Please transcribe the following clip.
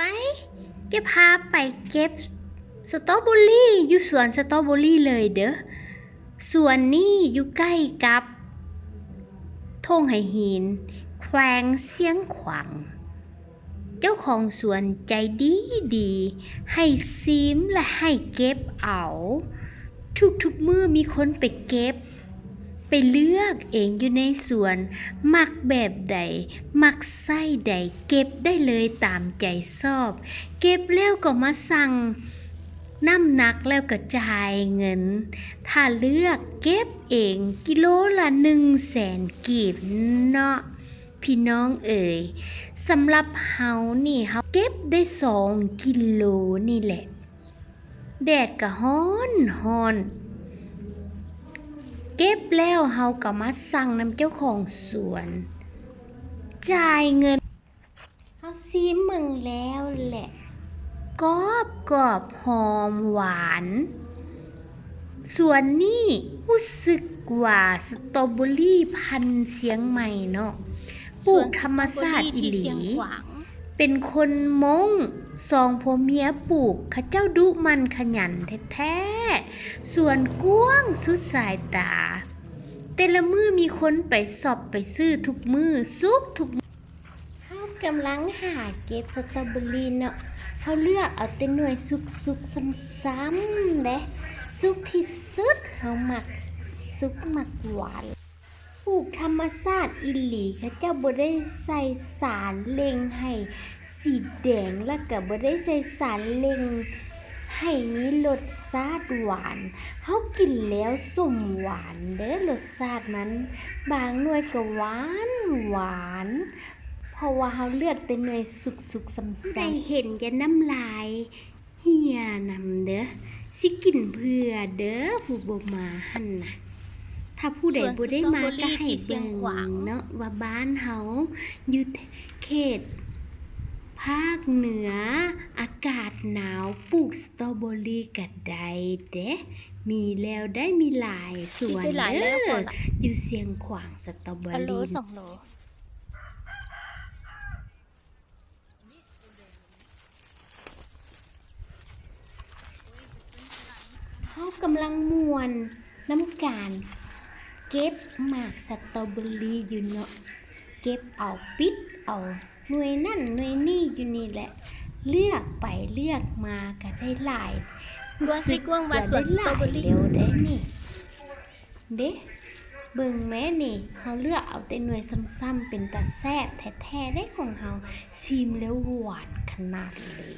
ไป จะพาไปเก็บสตรอเบอรี่อยู่สวนสตรอเบอรี่เลยเด้อสวนนี่อยู่ใกล้กับทงไหหิน แขวงเสียงขวางเจ้าของสวนใจดีดี ให้ซิมและให้เก็บเอา ทุกๆมือมีคนไปเก็บ ไปเลือกเองอยู่ในสวน มักแบบใด มักไส้ใด เก็บได้เลยตามใจชอบ เก็บแล้วก็มาสั่งน้ำหนักแล้วก็จ่ายเงิน ถ้าเลือกเก็บเองกิโลละหนึ่งแสนกีบเนาะพี่น้องเอ๋ยสำหรับเฮานี่เฮาเก็บได้สองกิโลนี่แหละ แดดก็ฮ้อนฮ้อน เก็บแล้วเฮาก็มาสั่งน้ำเจ้าของสวน จ่ายเงินเฮาซีมมึงแล้วแหละกรอบกรอบหอมหวาน ส่วนนี้รู้สึกว่าสตรอเบอรี่พันธุ์เสียงใหม่เนาะปลูกธรรมชาติอิหลี เป็นคนมงสองผัวเมียปลูกข้าเจ้าดุมันขยันแท้ๆ ส่วนกว้างสุดสายตา แต่ละมือมีคนไปสอบไปซื้อทุกมือซุกทุกเขากำลังหาเก็บสตรอเบอรี่เนาะเขาเลือกเอาแต่หน่วยสุกๆซ้ำๆเด้สุกที่สุดเขาหมักสุกหมักหวาน ลูกธรรมชาติอิหลีเขาเจ้าบ่ได้ใส่สารเล็งให้สีแดงแล้วก็บ่ได้ใส่สารเล็งให้มีรสชาติหวานเฮากินแล้วสมหวานเด้อรสชาติมัน บางหน่วยก็หวานหวาน เพราะว่าเฮาเลือกแต่หน่วยสุกๆซ้ำๆได้เห็นจะน้ำลายเหี่ยนำเด้อสิกินเพื่อเด้อผู้บ่มาหั่นน่ะ ถ้าผู้ใดบ่ได้มาก็ให้เบิ่งเนาะว่าบ้านเฮาอยู่เขต ภาคเหนือ อากาศหนาวปลูกสตรอเบอรี่ก็ได้เด้มีแล้วได้มีหลายสวนมีหลายเด้แล้วก่ออนอะอยู่เสียงขวางสตรอเบอฮัลโหลรี่สองโหลเฮากำลังมวนน้ำการ เก็บหมากสตรอเบอรี่อยู่เนาะเก็บเอาปิดเอาหน่วยนั่นหน่วยนี่อยู่นี่แหละ เลือกไปเลือกมาก็ได้หลายกว้างสิกว้างว่าสวนสตรอเบอรี่เร็วได้นี่เด้เบิ่งแม่นี่เฮาเลือกเอาแต่หน่วยซ้ำๆเป็นตาแซ่บแท้ๆได้ของเฮาซีมแล้วหวานขนาดเลย